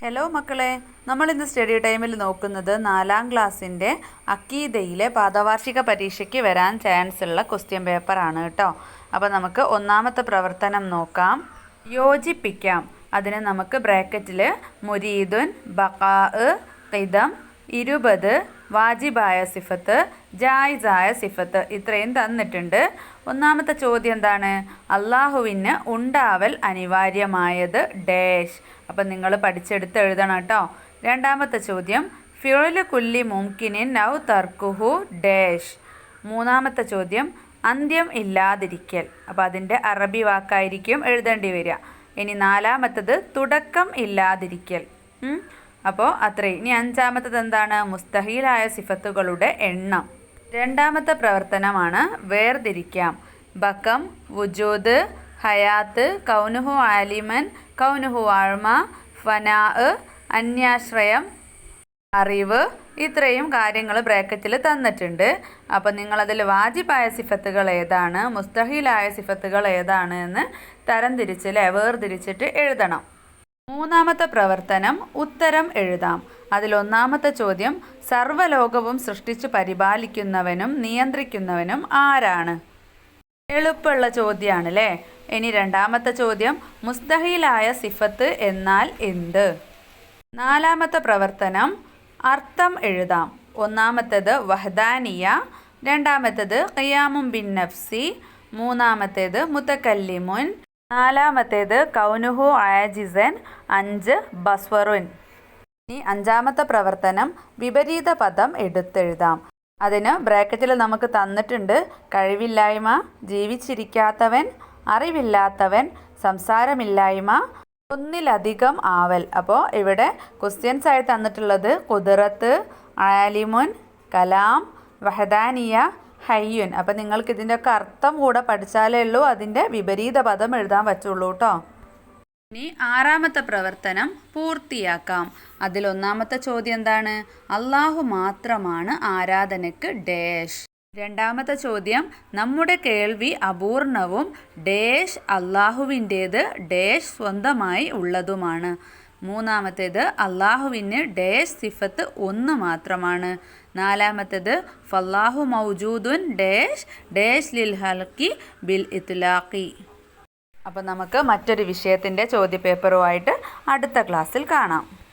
Hello മക്കളെ. നമ്മൾ ഇന്ന് സ്റ്റഡി ടൈമിൽ നോക്കുന്നത് നാലാം ക്ലാസ്സിന്റെ അക്കീതയിലെ പാദവാർഷിക പരീക്ഷയ്ക്ക് വരാൻ ചാൻസ് ഉള്ള ക്വസ്റ്റ്യൻ പേപ്പറാണ് കേട്ടോ. അപ്പോൾ നമുക്ക് ഒന്നാമത്തെ പ്രവർത്തനം നോക്കാം. യോജിപ്പിക്കാം. അതിന് നമുക്ക് ബ്രാക്കറ്റിൽ മുരീദുൻ ബക്കാ ഖിദം ഇരുപത് വാജിബായ സിഫത്ത് ജായിസായ സിഫത്ത് ഇത്രയും തന്നിട്ടുണ്ട്. ഒന്നാമത്തെ ചോദ്യം എന്താണ്? അള്ളാഹുവിന് ഉണ്ടാവൽ അനിവാര്യമായത് ഡാഷ്. അപ്പം നിങ്ങൾ പഠിച്ചെടുത്ത് എഴുതണം കേട്ടോ. രണ്ടാമത്തെ ചോദ്യം ഫ്യൂൽ കുല്ലി മുംകിനിൻ നൗ തർക്കുഹു ഡേഷ്? മൂന്നാമത്തെ ചോദ്യം അന്ത്യം ഇല്ലാതിരിക്കൽ. അപ്പോൾ അതിന്റെ അറബി വാക്കായിരിക്കും എഴുതേണ്ടി വരിക. ഇനി നാലാമത്തത് തുടക്കം ഇല്ലാതിരിക്കൽ. അപ്പോൾ അത്രയും ഇനി അഞ്ചാമത്തത് എന്താണ്? മുസ്തഹീലായ സിഫത്തുകളുടെ എണ്ണം. രണ്ടാമത്തെ പ്രവർത്തനമാണ് വേർതിരിക്കാം. ബക്കം വുജൂദ് ഹയാത്ത് കൗനുഹു ആലിമൻ കൗനുഹു ആഴ്മ ഫനാ അന്യാശ്രയം അറിവ് ഇത്രയും കാര്യങ്ങൾ ബ്രാക്കറ്റിൽ തന്നിട്ടുണ്ട്. അപ്പോൾ നിങ്ങളതിൽ വാജിബായ സിഫത്തുകൾ ഏതാണ് മുസ്തഹിലായ സിഫത്തുകൾ ഏതാണ് എന്ന് തരംതിരിച്ച് അല്ലേ വേർതിരിച്ചിട്ട് എഴുതണം. മൂന്നാമത്തെ പ്രവർത്തനം ഉത്തരം എഴുതാം. അതിലൊന്നാമത്തെ ചോദ്യം സർവലോകവും സൃഷ്ടിച്ചു പരിപാലിക്കുന്നവനും നിയന്ത്രിക്കുന്നവനും ആരാണ്? എളുപ്പമുള്ള ചോദ്യമാണ് അല്ലേ ഇനി രണ്ടാമത്തെ ചോദ്യം മുസ്തഹിലായ സിഫത്ത് എന്നാൽ എന്ത്? നാലാമത്തെ പ്രവർത്തനം അർത്ഥം എഴുതാം. ഒന്നാമത്തേത് വഹദാനിയ രണ്ടാമത്തേത് ഖിയാമും ബിൻ നഫ്സി മൂന്നാമത്തേത് മുത്തക്കല്ലിമുൻ നാലാമത്തേത് കൗനുഹു ആജിസൻ അഞ്ച് ബസ്വറുൻ. ഇനി അഞ്ചാമത്തെ പ്രവർത്തനം വിപരീത പദം എടുത്തെഴുതാം. അതിന് ബ്രാക്കറ്റിൽ നമുക്ക് തന്നിട്ടുണ്ട് കഴിവില്ലായ്മ ജീവിച്ചിരിക്കാത്തവൻ അറിവില്ലാത്തവൻ സംസാരമില്ലായ്മ ഒന്നിലധികം ആവൽ. അപ്പോൾ ഇവിടെ ക്വസ്റ്റ്യൻസ് ആയി തന്നിട്ടുള്ളത് കുതിറത്ത് ആലിമുൻ കലാം വഹദാനിയ ഹയ്യുൻ. അപ്പോൾ നിങ്ങൾക്ക് ഇതിന്റെയൊക്കെ അർത്ഥം കൂടെ പഠിച്ചാലേ ഉള്ളൂ അതിന്റെ വിപരീത പദം എഴുതാൻ പറ്റുള്ളൂ കേട്ടോ. ഇനി ആറാമത്തെ പ്രവർത്തനം പൂർത്തിയാക്കാം. അതിലൊന്നാമത്തെ ചോദ്യം എന്താണ്? അള്ളാഹു മാത്രമാണ് ആരാധനയ്ക്ക് ഡേഷ്. രണ്ടാമത്തെ ചോദ്യം നമ്മുടെ കേൾവി അപൂർണവും ഡേഷ് അള്ളാഹുവിന്റേത് ഡേഷ് സ്വന്തമായി ഉള്ളതുമാണ്. മൂന്നാമത്തേത് അള്ളാഹുവിന് ഡേഷ് സിഫത്ത് ഒന്ന് മാത്രമാണ്. നാലാമത്തേത് ഫല്ലാഹു മൗജൂദുൻ ഡേഷ് ഡേഷ് ലിൽ ഹൽക്കി ബിൽ ഇത്ലാഖി. അപ്പോൾ നമുക്ക് മറ്റൊരു വിഷയത്തിന്റെ ചോദ്യപേപ്പറുമായിട്ട് അടുത്ത ക്ലാസ്സിൽ കാണാം.